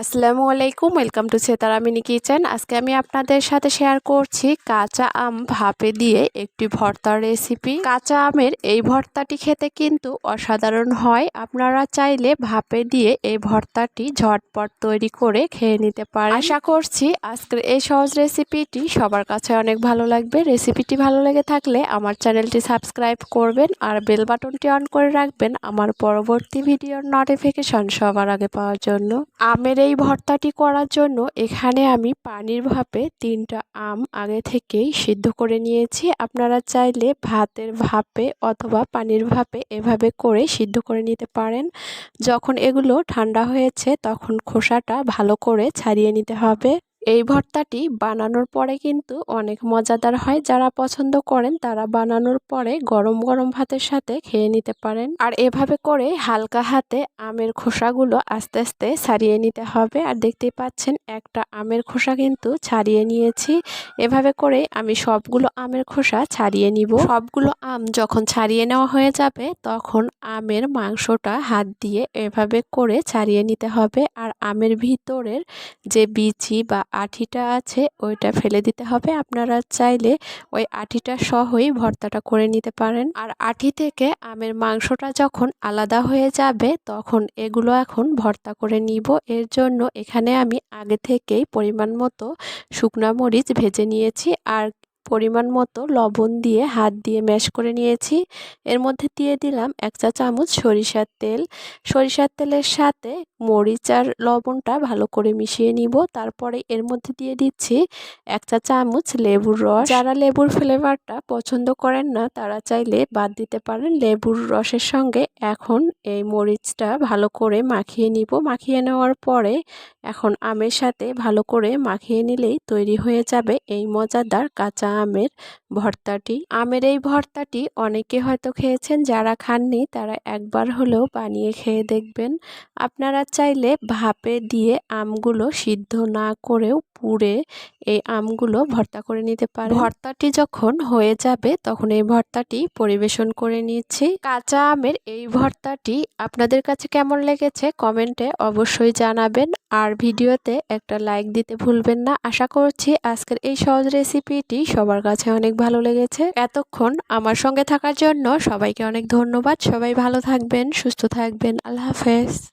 আসসালামু আলাইকুম, welcome to Setara mini kitchen. আজকে আমি আপনাদের সাথে শেয়ার করছি কাঁচা আম ভাপে দিয়ে একটি ভর্তার রেসিপি। কাঁচা আমের এই ভর্তাটি খেতে কিন্তু অসাধারণ হয়। আপনারা চাইলে ভাপে দিয়ে এই ভর্তাটি ঝটপট তৈরি করে খেয়ে নিতে পারেন। আশা করছি আজকের এই সহজ রেসিপিটি সবার কাছে অনেক ভালো লাগবে। রেসিপিটি ভালো লেগে থাকলে আমার চ্যানেলটি সাবস্ক্রাইব করবেন আর বেল বাটনটি অন করে রাখবেন আমার পরবর্তী ভিডিওর নোটিফিকেশন সবার আগে পাওয়ার জন্য। আমের এই ভর্তাটি করার জন্য এখানে আমি পানির ভাপে তিনটা আম আগে থেকেই সিদ্ধ করে নিয়েছি। আপনারা চাইলে ভাতের ভাপে অথবা পানির ভাপে এভাবে করে সিদ্ধ করে নিতে পারেন। যখন এগুলো ঠান্ডা হয়েছে তখন খোসাটা ভালো করে ছাড়িয়ে নিতে হবে। এই ভর্তাটি বানানোর পরে কিন্তু অনেক মজাদার হয়। যারা পছন্দ করেন তারা বানানোর পরে গরম গরম ভাতের সাথে খেয়ে নিতে পারেন। আর এভাবে করে হালকা হাতে আমের খোসাগুলো আস্তে আস্তে ছাড়িয়ে নিতে হবে। আর দেখতেই পাচ্ছেন একটা আমের খোসা কিন্তু ছাড়িয়ে নিয়েছি। এভাবে করে আমি সবগুলো আমের খোসা ছাড়িয়ে নিব। সবগুলো আম যখন ছাড়িয়ে নেওয়া হয়ে যাবে তখন আমের মাংসটা হাত দিয়ে এভাবে করে ছাড়িয়ে নিতে হবে। আর আমের ভিতরের যে বিচি বা আঠিটা আছে, ওইটা ফেলে দিতে হবে। আপনারা চাইলে ওই আঠিটা সহই ভর্তাটা করে নিতে পারেন। আর আঠি থেকে আমের মাংসটা যখন আলাদা হয়ে যাবে, তখন এগুলো এখন ভর্তা করে নিব। এর জন্য এখানে আমি আগে থেকেই পরিমাণ মতো শুকনা মরিচ ভেজে নিয়েছি। আর পরিমাণ মতো লবণ দিয়ে হাত দিয়ে ম্যাশ করে নিয়েছি। এর মধ্যে দিয়ে দিলাম এক চা চামচ সরিষার তেল। সরিষার তেলের সাথে মরিচ আর লবণটা ভালো করে মিশিয়ে নিব। তারপরে এর মধ্যে দিয়ে দিচ্ছি এক চা চামচ লেবুর রস। যারা লেবুর ফ্লেভারটা পছন্দ করেন না, তারা চাইলে বাদ দিতে পারেন লেবুর রসের সঙ্গে। এখন এই মরিচটা ভালো করে মাখিয়ে নিব। মাখিয়ে নেওয়ার পরে এখন আমের সাথে ভালো করে মাখিয়ে নিলেই তৈরি হয়ে যাবে এই মজাদার কাঁচা আমের ভর্তাটি। আমের এই ভর্তাটি অনেকে হয়তো খেয়েছেন, যারা খাননি তারা একবার হলেও বানিয়ে খেয়ে দেখবেন। আপনারা চাইলে ভাপে দিয়ে আমগুলো সিদ্ধ না করেও পুড়ে এই আমগুলো ভর্তা করে নিতে পারে ভর্তাটি যখন হয়ে যাবে তখন এই ভর্তাটি পরিবেশন করে নিচ্ছি। কাঁচা আমের এই ভর্তাটি আপনাদের কাছে কেমন লেগেছে কমেন্টে অবশ্যই জানাবেন। আর ভিডিওতে একটা লাইক দিতে ভুলবেন না। আশা করছি আজকের এই সহজ রেসিপিটি সবার কাছে অনেক ভালো লেগেছে। এতক্ষণ আমার সঙ্গে থাকার জন্য সবাইকে অনেক ধন্যবাদ। সবাই ভালো থাকবেন, সুস্থ থাকবেন। আল্লাহ হাফেজ।